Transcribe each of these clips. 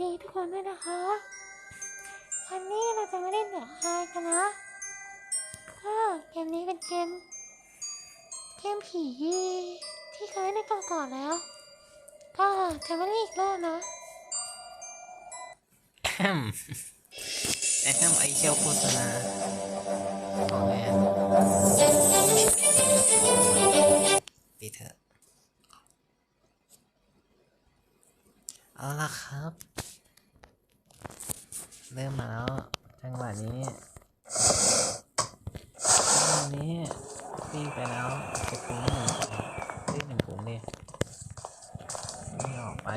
ดีทุกคนด้วยนะคะ วันนี้เราจะมาเล่นเดือดคายกันนะก็เกมนี้เป็นเกมเกมผีที่เคยเล่นกันก่อนแล้ว ก็จะมาเล่นอีกรอบนะแฮมไอแฮมไอเชียวโฆษณาของแอน ปีไปแล้วจะคุ้มหนึ่งเฮ้ยหนึ่งถุงดินี่ออกไป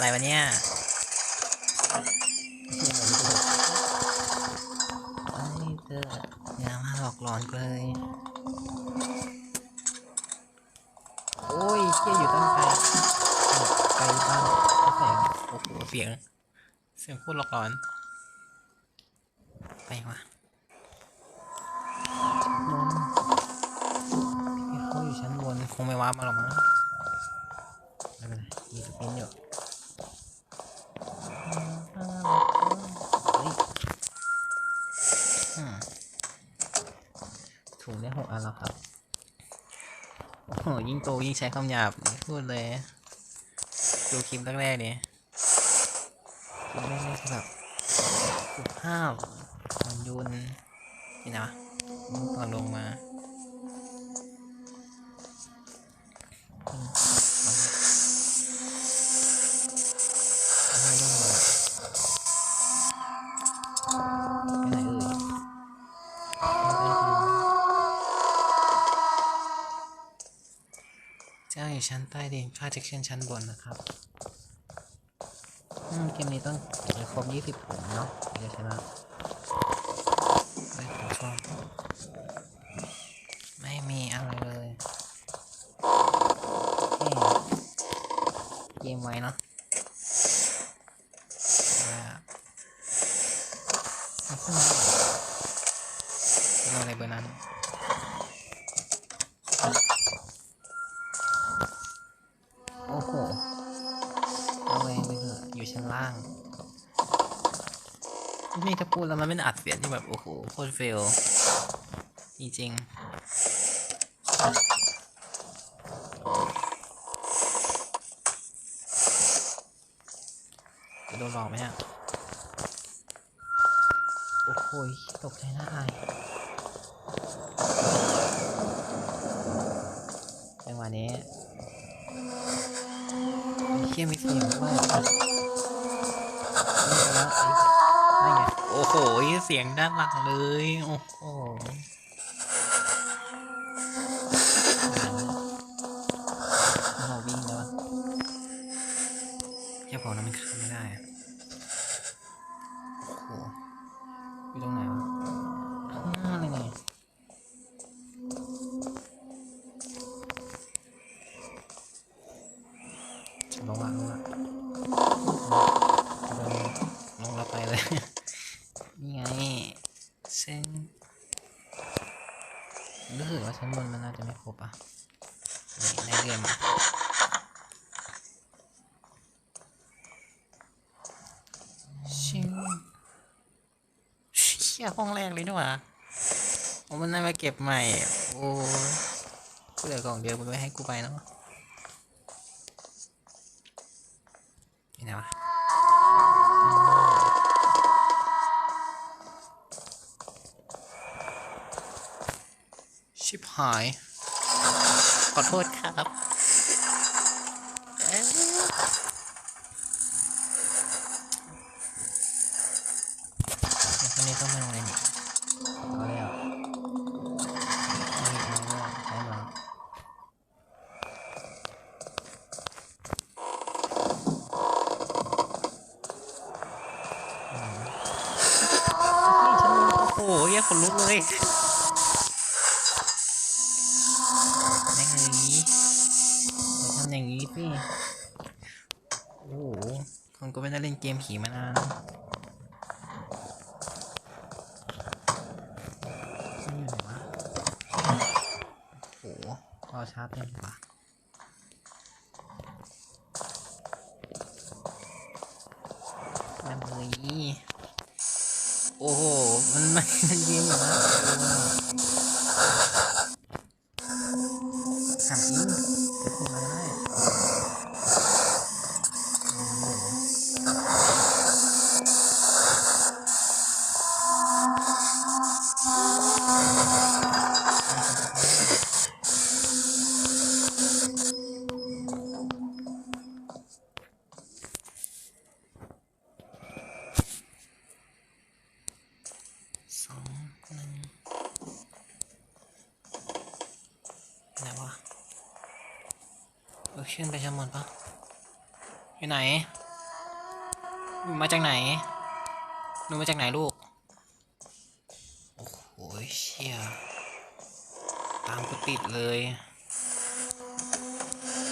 อะไรวะเนี่ยไอ้เธออย่ามาหลอกหลอนกูเลยโอ้ยเชี่ยอยู่ตั้งไกลไกลบ้านแสงโอ้โหเสียง เสียงโคตรหลอกหลอน ไปวะนพี่เขาอยู่ชั้นบนคงไม่ว้ามาหรอกมั้งไม่เป็นไรมีสปินอยู่ เฮ้ยอืมถุง ได้หกอันแล้วครับโอ้โหยิ่งโตยิ่งใช้คำหยาบพูดเลยดูคลิปแรกๆเนี่ยคลิปแรกๆแบบสุภาพอ่อนโยนนี่นะมันกำลังลงมา ชั้นใต้ดินข้าจะขึ้นชั้นบนนะครับอืมเกมนี้ต้องเก็บให้ครบยี่สิบถุงเนาะถึงจะชนะไม่ผมชอบไม่มีอะไรเลยเกมไว้เนาะเอาขึ้นมาเอาอะไรเบอร์นั้น นี่จะพูดแล้วมันไม่ได้อัดเสียงที่แบบโอ้โหโคตรเฟลจริงๆจะโดนหลอกไหมอะโอ้โหตกใจหน้าอายจังหวะนี้เคี้ยมีเสียงด้วย โอ้โหเสียงด้านหลังเลย โอ้โหเราวิ่งแล้วอะแค่พอแล้วมันข้าม จะไม่ครบอะในเรื่องชิงเชี่ยห้องแรกเลยนี่หว่าผมมันได้มาเก็บใหม่ โอ้กูเหลือกล่องเดียวมึงไม่ให้กูไปเนาะนี่นะวะชิบหาย ขอโทษครับคนนี้ต้องมาอะไรอานี่เอ้วได้มาโอ้ยคนลุกเลย แม่งเลยอย่าทำอย่างนี้สิโอ้โหคนก็ไม่ได้เล่นเกมผีมานานอยู่ไหนวะโอ้โหรอชาร์จเต็มกว่าแม่งเลยโอ้โห มันมันมันยืนอยู่นะหายิงเดี๋ยวผมมาได้สองหนึ่ง ไหนวะเออขึ้นไปชั้นบนปะอยู่ไหนหนูมาจากไหนหนูมาจากไหนลูก โอ้โหเชี่ยตามกูติดเลย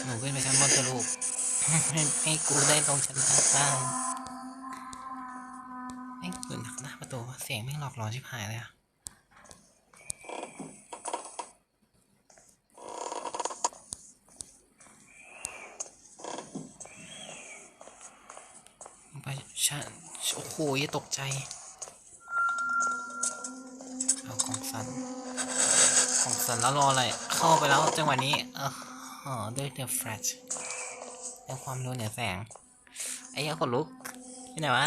หนูขึ้นไปชั้นบนเถอะลูก ให้กูได้ลงชั้นล่างบ้างไอ้ปืนหน้าประตูเสียงไม่หลอกหลอนชิบหายเลยอะ ไปชั้นโอ้โหยตกใจ เอาของสัน ของสันแล้วรออะไร เข้าไปแล้วจังหวะนี้เออออด้วยเดือะแฟลชด้วยความรู้เหนือแสง ไอ้เหี้ยขนลุกที่ไหนวะ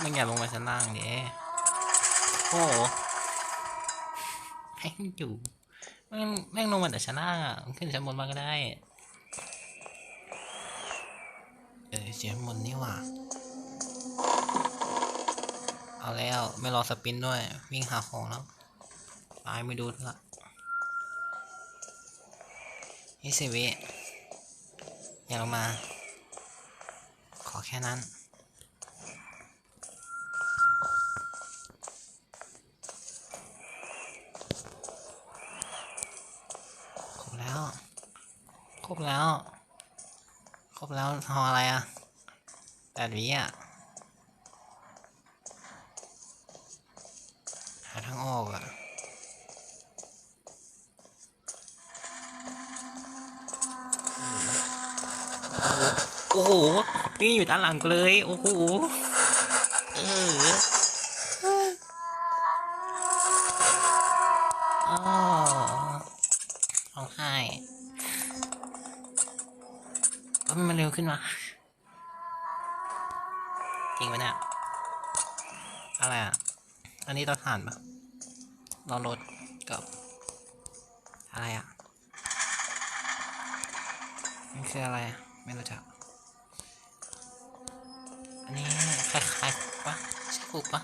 มึงอย่าลงมาชั้นล่างเด้โอ้โหแม่งอยู่แม่งแม่งลงมาแต่ชั้นล่างอะมึงขึ้นชั้นบนมาก็ได้ เออชั้นบนนี่หว่า เอาแล้วไม่รอสปินด้วย วิ่งหาของแล้วตายไม่ดูละยี่สิบวิอย่าลงมา ขอแค่นั้นครบแล้วครบแล้ว บแล้วทออะไรอะแปดวิอะ หาทางออกอะโอ้โห นี่อยู่ด้านหลังกูเลย โอ้โห เอออ้าวร้องไห้ก็มั นเร็วขึ้นมาจริงไหมเนี่ย อะไรอะ อันนี้เราผ่านปะเราลดกับอะไรอะมันคืออะไรอะ ไม่รู้จัก อันนี้คล้ายๆปะใช่คุกปะ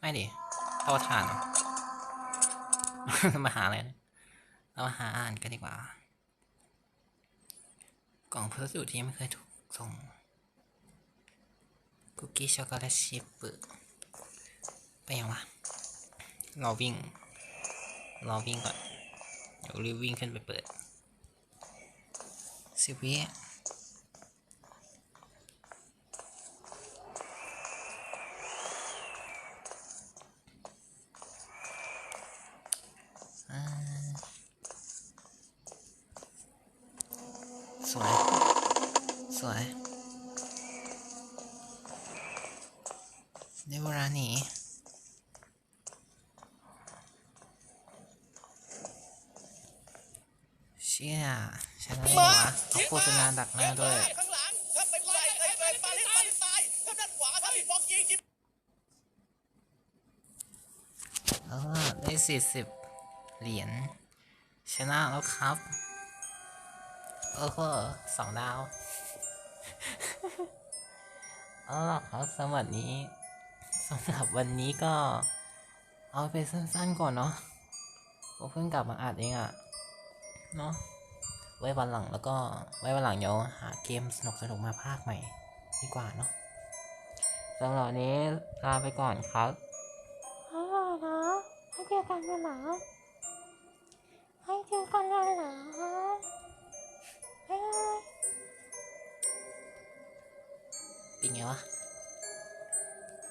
ไม่ดิเตาถ่านหรอมาหาอะไรนะเรามาหาอ่านกันดีกว่า กล่องเพื่อสูตรที่ไม่เคยถูก ส่งคุกกี้ช็อกโกแลตชิพไปยังวะรอวิ่งรอวิ่งก่อน เดี๋ยวรีวิ่งขึ้นไปเปิดสิบวิอ่าสวย สวยในเวลานี้เชี่ยฉันอะไรวะเขาโฆษณาดักหน้าด้วยข้างหลังถ้านไล่ไอ้เป็นาลิปาลิตายถ้าด้วยิงจิบเออได้สี่สิบเหรียญชนะแล้วครับเออก็สองดาว เอาล่ะครับสำหรับนี้สำหรับวันนี้ก็ เอาไปสั้นๆก่อนเนาะผมเพิ่งกลับมาอัดเองอะเนาะไว้วันหลังแล้วก็ไว้วันหลังเดี๋ยวหาเกมสนุกๆมาภาคใหม่ดีกว่าเนาะสำหรับวันนี้ลาไปก่อนครับบ๊ายบเจอกันเลยเหรอให้เจอกันเลยเหรอบ๊า ยบ